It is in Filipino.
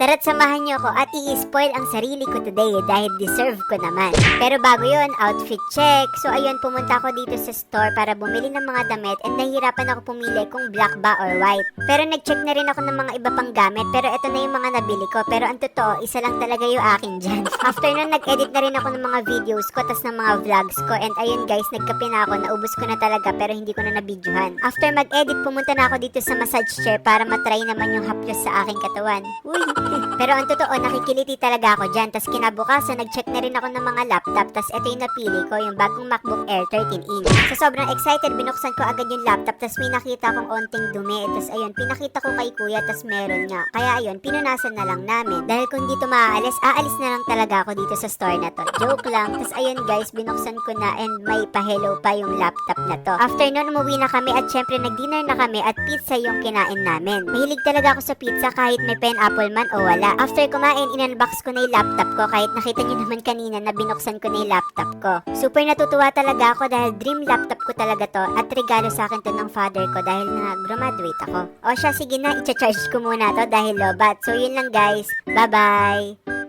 Tara't samahan niyo ako at i-spoil ang sarili ko today dahil deserve ko naman. Pero bago yon outfit check. So ayun, pumunta ako dito sa store para bumili ng mga damit and nahihirapan ako pumili kung black ba or white. Pero nag-check na rin ako ng mga iba pang gamit pero ito na yung mga nabili ko. Pero ang totoo, isa lang talaga yung akin dyan. After nun, nag-edit na rin ako ng mga videos ko tas ng mga vlogs ko. And ayun guys, nagkape na ako. Naubos ko na talaga pero hindi ko na nabidyohan. After mag-edit, pumunta na ako dito sa massage chair para matry naman yung haplos sa aking katawan. Uy! Pero ang totoo, nakikiliti talaga ako dyan. Tas kinabukasan, nag-check na rin ako ng mga laptop. Tas ito yung napili ko, yung bagong MacBook Air 13 inch. So sobrang excited, binuksan ko agad yung laptop. Tas may nakita akong onting dumi. Tas ayun, pinakita ko kay kuya. Tas meron nga. Kaya ayun, pinunasan na lang namin. Dahil kung dito maaalis, aalis na lang talaga ako dito sa store na to. Joke lang. Tas ayun guys, binuksan ko na and may pa-hello pa yung laptop na to. After nun, umuwi na kami at syempre nag-dinner na kami at pizza yung kinain namin. Mahilig talaga ako sa pizza kahit may pineapple man o wala. After kumain, in-unbox ko na yung laptop ko kahit nakita nyo naman kanina na binuksan ko na yung laptop ko. Super natutuwa talaga ako dahil dream laptop ko talaga to at regalo sa akin to ng father ko dahil na-graduate ako. O siya, sige na, i-charge ko muna to dahil lobat. So yun lang guys. Bye-bye!